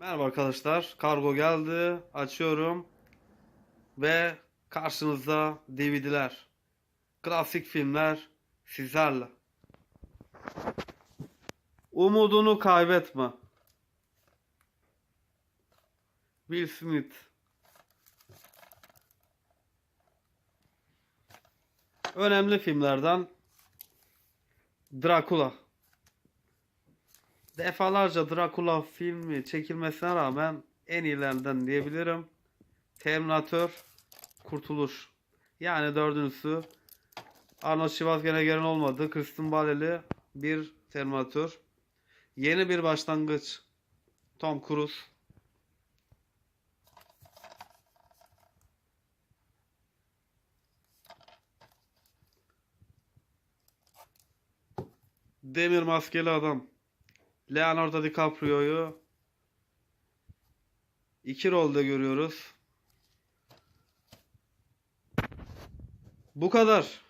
Merhaba arkadaşlar. Kargo geldi. Açıyorum. Ve karşınızda DVD'ler. Klasik filmler sizlerle. Umudunu kaybetme. Will Smith. Önemli filmlerden Dracula. Defalarca Dracula filmi çekilmesine rağmen en iyilerinden diyebilirim. Terminator Kurtuluş. Yani dördüncüsü Arnold Schwarzenegger'in olmadığı Kristen Bale'li bir Terminator. Yeni bir başlangıç. Tom Cruise. Demir maskeli adam. Leonardo DiCaprio'yu iki rolde görüyoruz. Bu kadar.